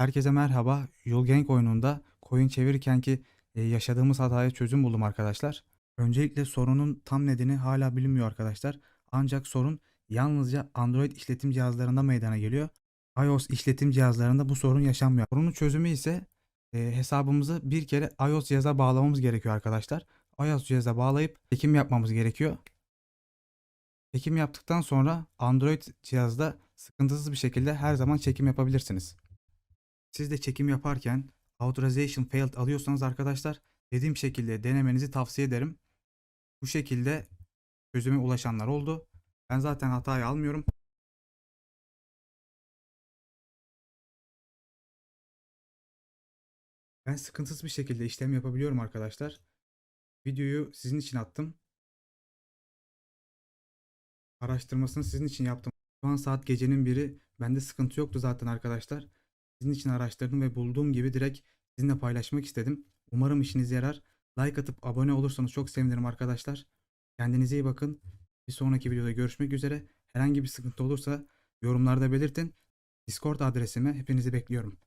Herkese merhaba. Yulgang oyununda coin çevirirken ki e, yaşadığımız hataya çözüm buldum arkadaşlar. Öncelikle sorunun tam nedeni hala bilinmiyor arkadaşlar. Ancak sorun yalnızca Android işletim cihazlarında meydana geliyor. iOS işletim cihazlarında bu sorun yaşanmıyor. Sorunun çözümü ise e, hesabımızı bir kere iOS cihaza bağlamamız gerekiyor arkadaşlar. iOS cihaza bağlayıp çekim yapmamız gerekiyor. Çekim yaptıktan sonra Android cihazda sıkıntısız bir şekilde her zaman çekim yapabilirsiniz. Siz de çekim yaparken Authorization Failed alıyorsanız arkadaşlar dediğim şekilde denemenizi tavsiye ederim. Bu şekilde çözüme ulaşanlar oldu. Ben zaten hatayı almıyorum. Ben sıkıntısız bir şekilde işlem yapabiliyorum arkadaşlar. Videoyu sizin için attım. Araştırmasını sizin için yaptım. Şu an saat gecenin biri. Bende sıkıntı yoktu zaten arkadaşlar. Sizin için araştırdım ve bulduğum gibi direkt sizinle paylaşmak istedim. Umarım işinize yarar. Like atıp abone olursanız çok sevinirim arkadaşlar. Kendinize iyi bakın. Bir sonraki videoda görüşmek üzere. Herhangi bir sıkıntı olursa yorumlarda belirtin. Discord adresime hepinizi bekliyorum.